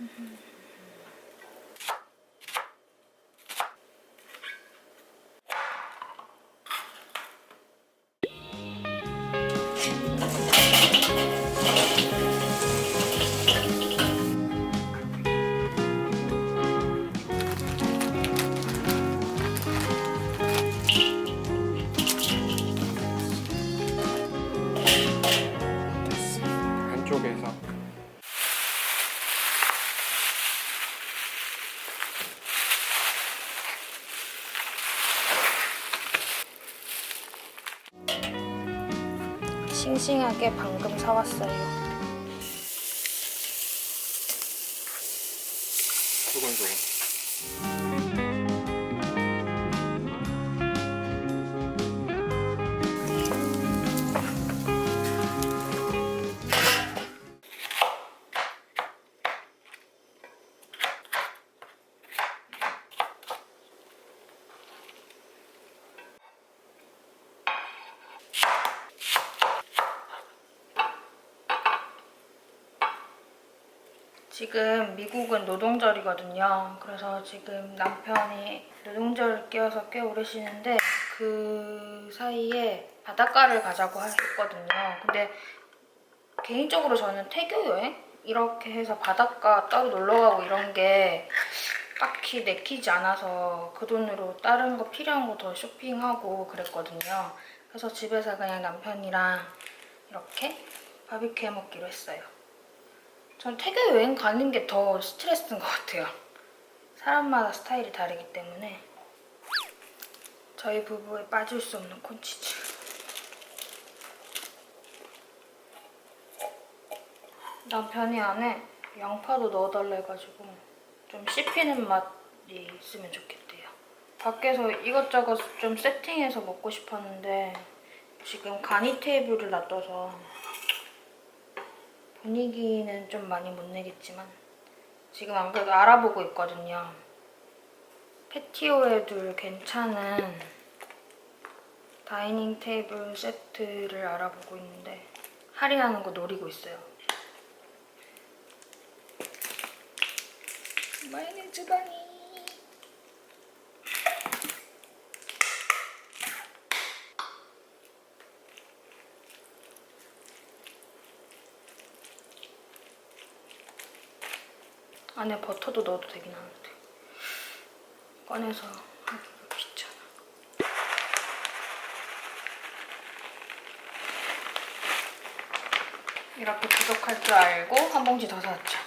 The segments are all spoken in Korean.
Mm-hmm. 싱싱하게 방금 사왔어요. 지금 미국은 노동절이거든요. 그래서 지금 남편이 노동절 끼어서 꽤 오래 쉬는데 그 사이에 바닷가를 가자고 했거든요. 근데 개인적으로 저는 태교 여행 이렇게 해서 바닷가 따로 놀러 가고 이런 게 딱히 내키지 않아서 그 돈으로 다른 거 필요한 거 더 쇼핑하고 그랬거든요. 그래서 집에서 그냥 남편이랑 이렇게 바비큐 해 먹기로 했어요. 전 태교 여행 가는 게 더 스트레스인 것 같아요. 사람마다 스타일이 다르기 때문에 저희 부부에 빠질 수 없는 콘치즈. 남편이 안에 양파도 넣어달라 해가지고 좀 씹히는 맛이 있으면 좋겠대요. 밖에서 이것저것 좀 세팅해서 먹고 싶었는데 지금 간이 테이블을 놔둬서 분위기는 좀 많이 못 내겠지만 지금 안 그래도 알아보고 있거든요. 패티오에 둘 괜찮은 다이닝 테이블 세트를 알아보고 있는데 할인하는 거 노리고 있어요. 마이는 주방이 안에 버터도 넣어도 되긴 하는데 꺼내서 하기가 귀찮아. 이렇게 부족할 줄 알고 한 봉지 더 사왔죠.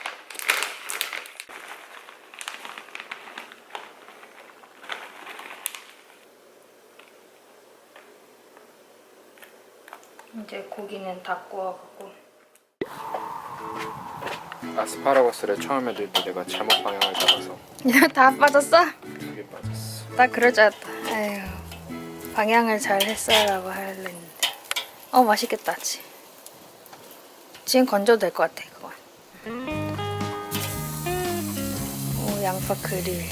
이제 고기는 다 구워가고 아스파라거스를 처음에 넣을 때 내가 잘못 방향을 잡아서 다 빠졌어? 두개 빠졌어. 나 그럴 줄 알았다. 에휴, 방향을 잘 했어라고 하려는데. 어, 맛있겠다, 지. 지금 건져도 될 것 같아, 그건. 오, 양파 그릴.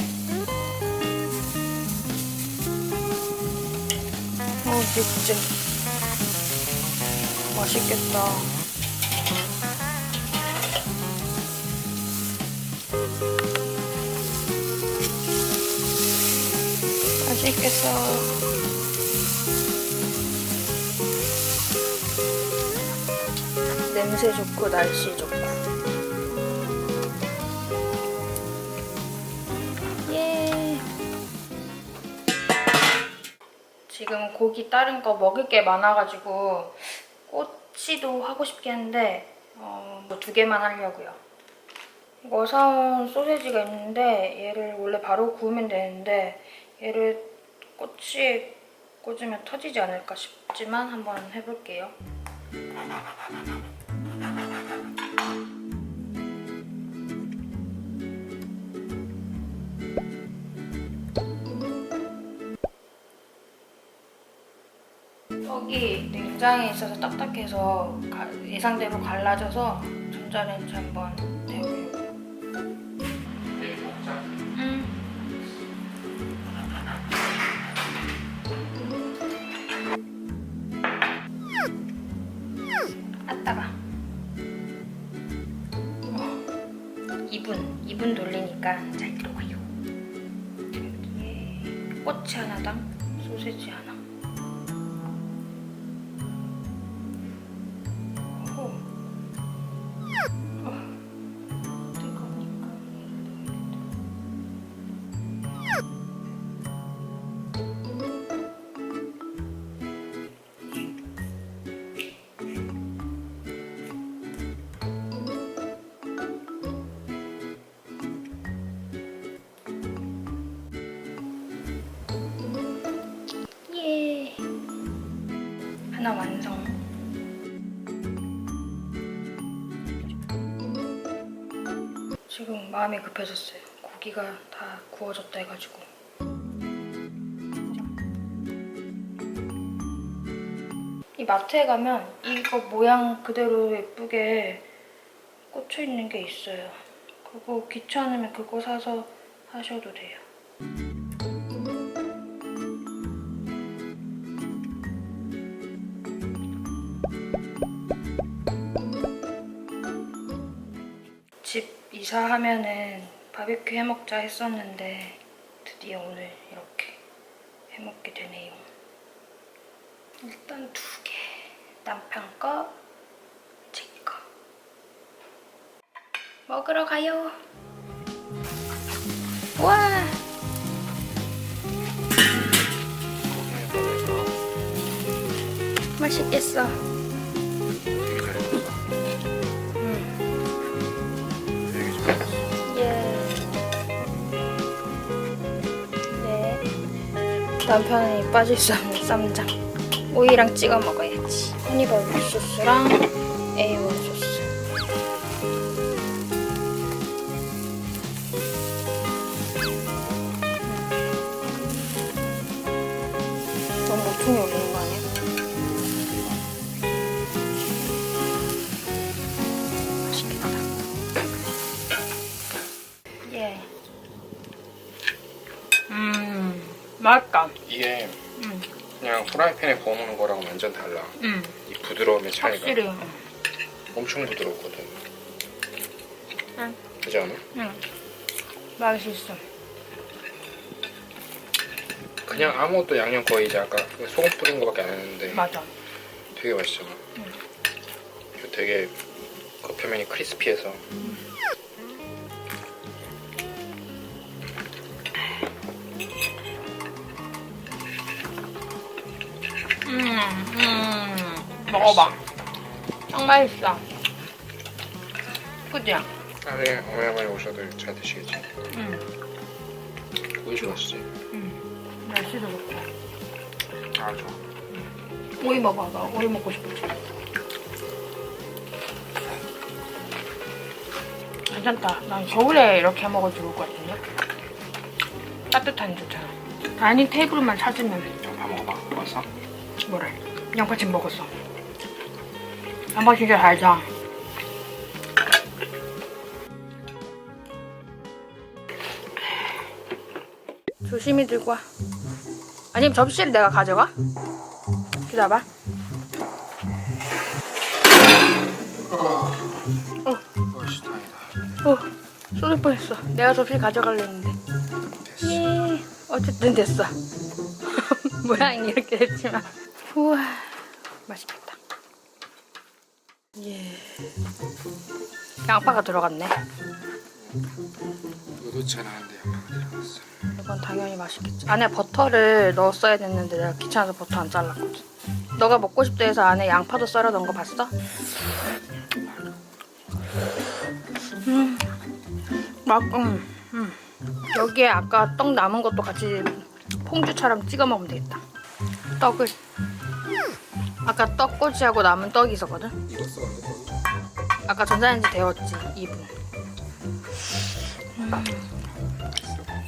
어, 육즙. 맛있겠다. 맛있겠어. 냄새 좋고 날씨 좋고. 예. 지금 고기 다른 거 먹을 게 많아가지고 꼬치도 하고 싶긴 한데 어, 뭐 두 개만 하려고요. 이거 사온 소세지가 있는데 얘를 원래 바로 구우면 되는데 얘를 꼬치에 꽂으면 터지지 않을까 싶지만 한번 해볼게요. 떡이 냉장에 있어서 딱딱해서 가- 예상대로 갈라져서 전자레인지 한번 데우려고. 꼬치 하나당 소세지 하나. 하나 완성. 지금 마음이 급해졌어요. 고기가 다 구워졌다 해가지고. 이 마트에 가면 이거 모양 그대로 예쁘게 꽂혀 있는 게 있어요. 그거 귀찮으면 그거 사서 하셔도 돼요. 이사하면은 바비큐 해먹자 했었는데 드디어 오늘 이렇게 해먹게 되네요. 일단 두 개. 남편 거, 제 거. 먹으러 가요. 와! 맛있겠어. 남편이 빠질 수 없는 쌈장. 오이랑 찍어 먹어야지. 허니버블 소스랑 프라이팬에 구워 먹는 거랑 완전 달라. 음, 이 부드러움의 차이가 확실히. 엄청 부드럽거든. 응, 그지 않아? 응. 맛있어. 그냥 아무것도 양념 거의 이제 아까 소금 뿌린 거밖에 안 했는데 맞아. 되게 맛있잖아. 응. 되게 겉표면이 크리스피해서 음, 음. 먹어봐. 딱 맛있어. 그지? 나중에 어머니 오셔도 잘 드시겠지. 응, 오이 좋아하시지? 응. 날씨도 좋고. 아 좋아. 오이 먹어봐. 오이 먹고 싶지. 괜찮다. 난 겨울에 이렇게 먹어도 좋을 것 같은데? 따뜻하니 좋잖아. 다이닝 테이블만 찾으면 밥 먹어봐. 왔어? 뭐래? 양파찜 먹었어. 양파 진짜 달자. 조심히 들고 와. 아니면 접시를 내가 가져가? 기다봐. 다행이다. 어, 쏟을 뻔했어. 내가 접시 가져가려 했는데. 됐어. 예, 어쨌든 됐어. 모양이 이렇게 됐지만. 우와, 맛있겠다. 예. 양파가 들어갔네. 의도치 않았는데 양파가 들어갔어. 이건 당연히 맛있겠지. 안에 버터를 넣었어야 됐는데 내가 귀찮아서 버터 안 잘랐거든. 너가 먹고 싶다 해서 안에 양파도 썰어 넣은 거 봤어? 음, 맛, 음, 음. 여기에 아까 떡 남은 것도 같이 퐁듀처럼 찍어 먹으면 되겠다. 떡을 아까 떡꼬치하고 남은 떡이 있었거든. 거기? 아까 전자레인지 데웠지 2분.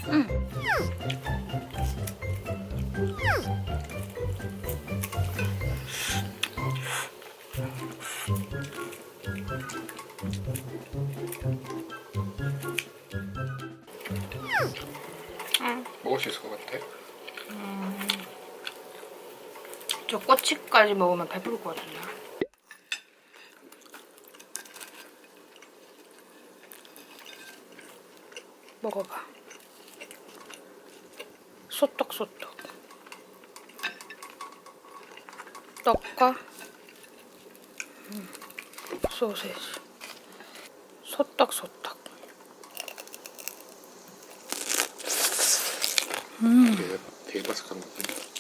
음. 먹 저 꼬치까지 먹으면 배부를 것 같은데. 먹어봐. 소떡 소떡. 떡과 음, 소세지. 소떡 소떡. 되게 되게 바삭한 것 같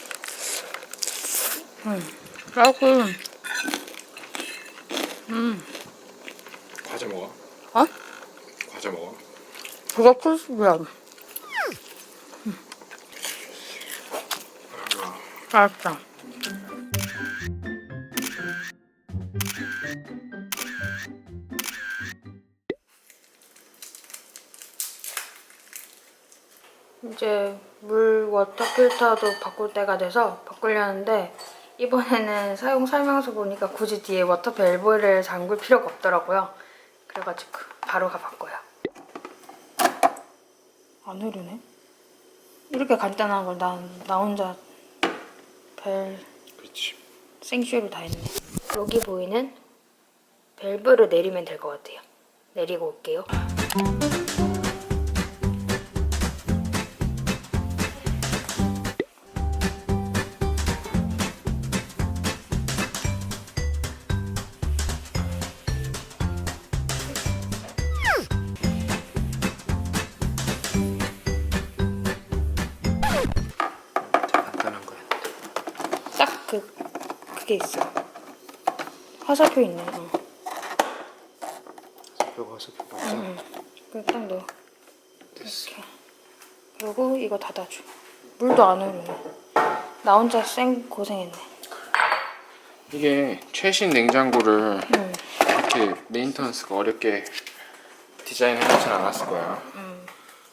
아. 조금 음, 과자 먹어? 어? 과자 먹어? 그거 크리스피야. 아, 맛있다. 이제 물 워터 필터도 바꿀 때가 돼서 바꾸려는데 이번에는 사용 설명서 보니까 굳이 뒤에 워터 밸브를 잠글 필요가 없더라고요. 그래가지고 바로 가봤고요. 안 흐르네? 이렇게 간단한 걸 난 나 혼자 별 그렇지. 생쇼를 다 했네. 여기 보이는 밸브를 내리면 될 것 같아요. 내리고 올게요. 그게 있어. 화살표 있네. 어. 화살표가 없어. 응. 그딱 넣어. 이렇게. 그리고 이거 닫아줘. 물도 안 흐르네. 나 혼자 쌩 고생했네. 이게 최신 냉장고를 응. 이렇게 메인터넌스가 어렵게 디자인해 놓진 않았을 거야. 응.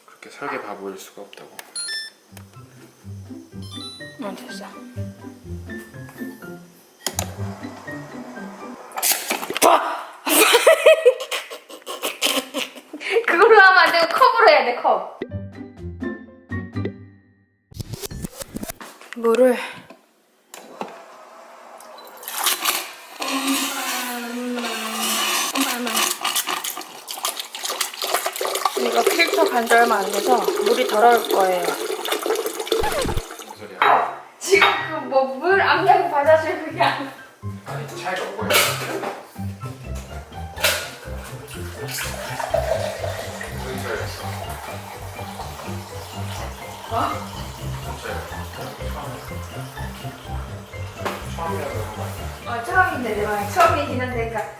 그렇게 설계 바보일 수가 없다고. 어 됐어. 컵으로 해야 돼 컵. 물을 이거 필터 간지 얼마 안 돼서 물이 덜어올 거예요. 무슨 소리야? 지금 그 뭐물 안경 받아줄 그게 아니야. 처